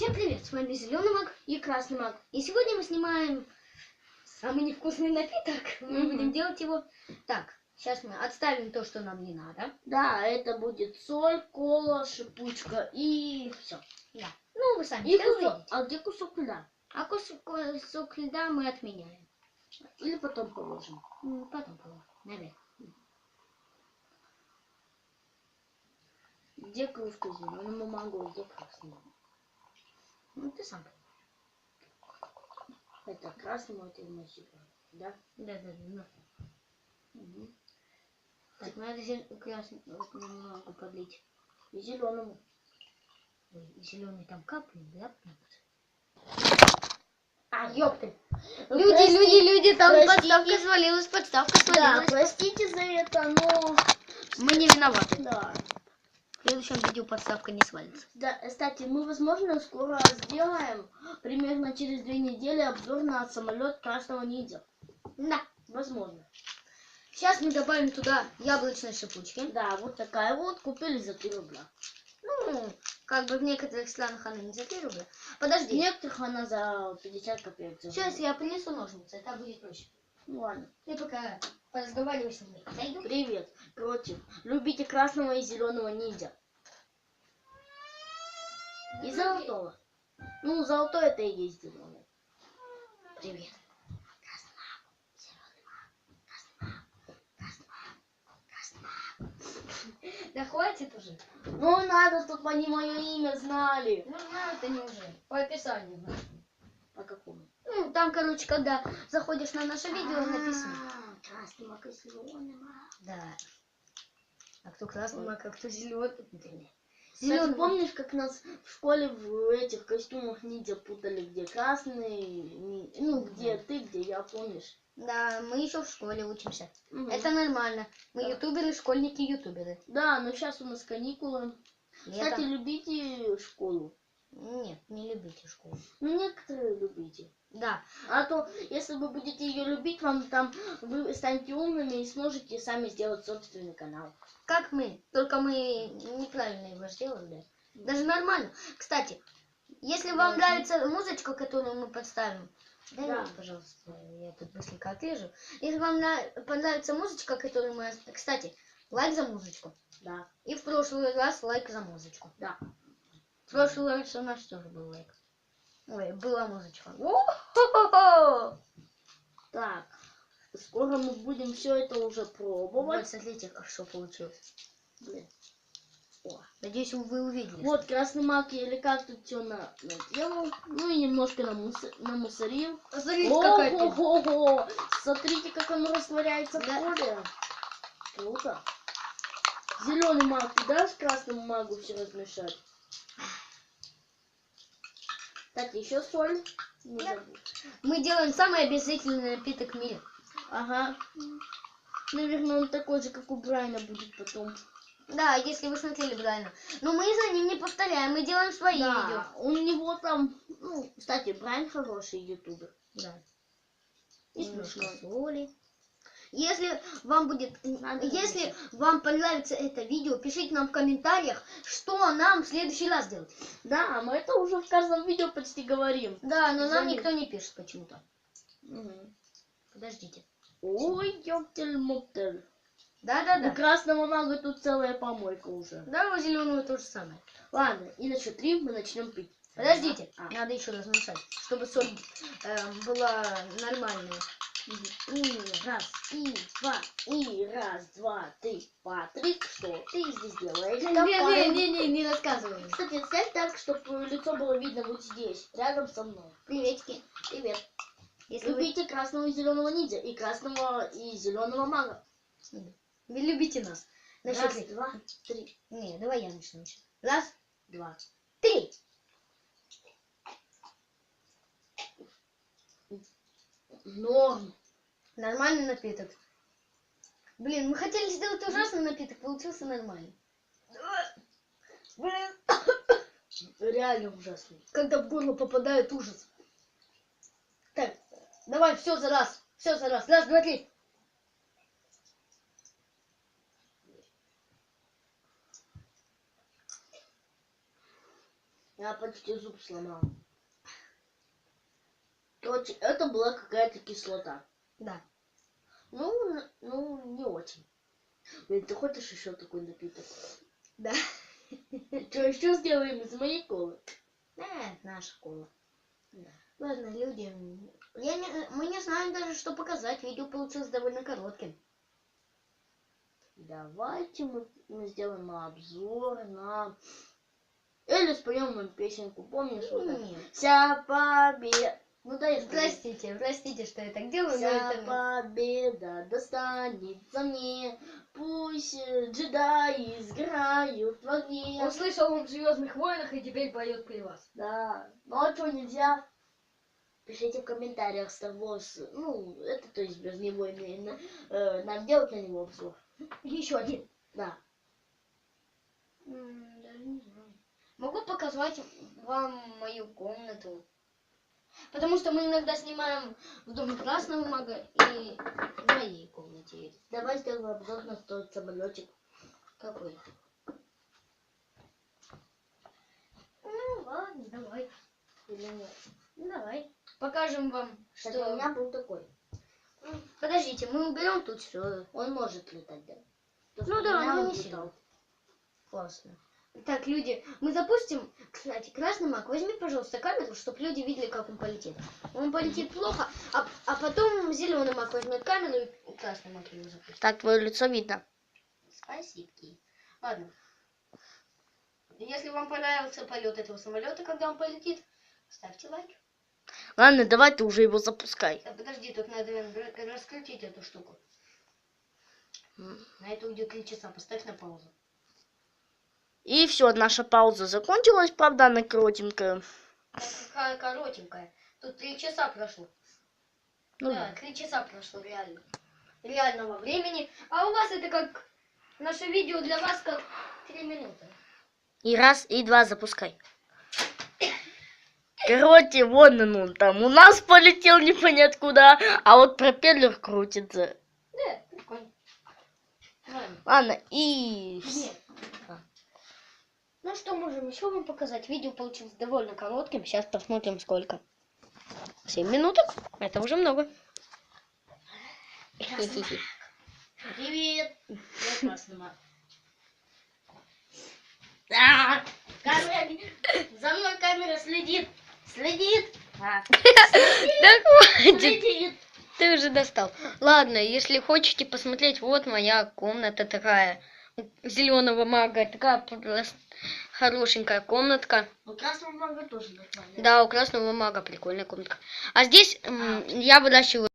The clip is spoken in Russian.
Всем привет, с вами Зеленый Маг и красный маг. И сегодня мы снимаем самый невкусный напиток. Мы Мгм. будем делать его. Так, сейчас мы отставим то, что нам не надо. Да, это будет соль, кола, шипучка и все. Да. Ну, вы сами И кусок. А где кусок льда? А кусок, кусок льда мы отменяем. Или потом положим. Потом положим. Наверх. Где кружка зеленому магу, где красному? Ну, ты сам. Это красному, это зеленому. Да? Да, да, да. ну. Угу. Так, надо зел- красный вот немного подлить. И зеленому. Зеленый там капнет, да? А, Ёпты. Ну, Люди, прости- люди, люди, там простите. подставка свалилась, подставка Да, свалилась. простите за это, но... Мы не виноваты. Да. В следующем видео подставка не свалится. Да, кстати, мы, возможно, скоро сделаем, примерно через две недели, обзор на самолет красного ниндзя. Да. Возможно. Сейчас мы добавим туда яблочные шипучки. Да, вот такая вот, купили за 3 рубля. Ну, как бы в некоторых странах она не за 3 рубля. В Подожди. некоторых она за 50 копеек. за Сейчас я принесу ножницы, это будет проще. Ну ладно. Ты пока поразговаривай с ними. Привет. Короче, любите красного и зеленого ниндзя. И золотого. Ну, золотой это и есть зеленый. Привет. Да хватит уже. Ну, надо, чтобы они мое имя знали. Ну, знают они уже. По описанию. По какому? Ну, там, короче, когда заходишь на наше видео, написано. А, Красный мак и зеленый мак. Да. А кто красный мак, а кто зеленый? Кстати, Зеленый. помнишь, как нас в школе в этих костюмах ниндзя путали, где красный, ну, где ты, где я, помнишь? Да, мы еще в школе учимся. Мгм. Это нормально. Мы Да. ютуберы, школьники, ютуберы. Да, но сейчас у нас каникулы. Кстати, Лето. любите школу? Нет, не любите школу. Ну, некоторые любите. Да. А то, если вы будете ее любить, вам там вы станете умными и сможете сами сделать собственный канал. Как мы. Только мы неправильно его сделали. Даже нормально. Кстати, если вам Мгм. нравится музычка, которую мы подставим, дай Да. мне, пожалуйста, я тут быстренько отрежу. Если вам понравится музычка, которую мы... Кстати, лайк за музычку. Да, И в прошлый раз лайк за музычку. да. В прошлый раз у нас тоже был лайк. Ой, была музычка. У-хо-хо-хо! Так, скоро мы будем все это уже Вот, пробовать. смотрите, как что получилось. Блин. О. Надеюсь, вы увидели. Вот красный мак или как тут все на, наделал. Ну и немножко намусор- намусорил. Смотрите, какая. Ого-го! Смотрите, как он растворяется в Да. поле. Круто. Зеленый маг, ты дашь красному магу все размешать? Так, еще соль. Не Да. забудь. Мы делаем самый обязательный напиток в мире. Ага. Наверное, он такой же, как у Брайна будет потом. Да, если вы смотрели правильно. Но мы за ним не повторяем, мы делаем свои видео. Да, у него там, ну, кстати, Брайан хороший ютубер. Да. И смешной. соли. Если вам будет, если вам понравится это видео, пишите нам в комментариях, что нам в следующий раз делать. Да, мы это уже в каждом видео почти говорим. Да, но нам никто не пишет почему-то. Подождите. Ой, ёптель-моптель. У Да-да-да. красного мага тут целая помойка уже. Да, у зеленого то же самое. Ладно, и на счет три мы начнем пить. Подождите, А, надо еще размешать, чтобы соль э, была нормальная. И раз, и два, и раз, два, три, Патрик, что ты здесь делаешь? Давай. Не-не-не, не рассказывай. Кстати, ставь так, чтобы лицо было видно вот здесь, рядом со мной. Приветики. Привет. Если вы, Любите красного и зеленого ниндзя и красного и зеленого мага. вы любите нас. На счет Раз, три. два, три, Не, давай я начну. Раз, два. три. Норм. Нормальный напиток. Блин, мы хотели сделать ужасный напиток, получился нормальный. Блин, Реально ужасный. когда в горло попадает ужас. Так, давай, все за раз. Все за раз. Раз, два, три. Я почти зуб сломал. Короче, это была какая-то кислота. Да. Ну, ну, не очень. Блин, ты хочешь еще такой напиток? Да. Что еще сделаем из моей колы? Э, наша школа. Да. Ладно, люди. Я не, мы не знаем даже, что показать. Видео получилось довольно коротким. Давайте мы, мы сделаем обзор на... Или споем им песенку, помнишь? Вот? Нет. Вся победа... Ну да. Простите, простите, что я так делаю, но Вся это... победа достанется мне, пусть э, джедаи сгорают в огне. Он слышал он в Звездных войнах и теперь поет при вас. Да, а что нельзя? Пишите в комментариях Star Wars, ну, это то есть Звездные войны, э, нам делать на него обзор. Еще один. Да. М, даже не знаю. Могу показать вам мою комнату. Потому что мы иногда снимаем в доме красного мага и в моей комнате. Давай сделаем обзор на тот самолетик. Какой? Ну ладно, давай. Или нет? Ну, давай. Покажем вам, Кстати, что... у меня был такой. Подождите, мы уберем тут все. Он может летать, да? То, Ну да, ну он не сильно. Классно. Так, люди, мы запустим, кстати, красный маг, возьми, пожалуйста, камеру, чтобы люди видели, как он полетит. Он полетит плохо, а, а потом зеленый маг возьмет камеру и красный маг его запустит. Так, твое лицо видно. Спасибо. Ладно. Если вам понравился полет этого самолета, когда он полетит, ставьте лайк. Ладно, давай ты уже его запускай. А, подожди, тут надо раскрутить эту штуку. На это уйдет три часа, поставь на паузу. И все, наша пауза закончилась, правда, она коротенькая. Какая коротенькая. Тут три часа прошло. Ну да, да. три часа прошло реально. Реального времени. А у вас это как... Наше видео для вас как три минуты. И раз, и два запускай. Короче, вон он, он там. У нас полетел непонятно куда, а вот пропеллер крутится. Да, прикольно. Ладно. Ладно, и... Нет. Ну что можем еще вам показать? Видео получилось довольно коротким. Сейчас посмотрим сколько. Семь минуток? Это уже много. Привет. Я. За мной камера следит. Следит. Да хватит. следит. Ты уже достал. Ладно, если хотите посмотреть, вот моя комната такая. Зеленого мага. Такая хорошенькая комнатка. У красного мага тоже нормально. Да, у красного мага прикольная комнатка. А здесь м, я выращиваю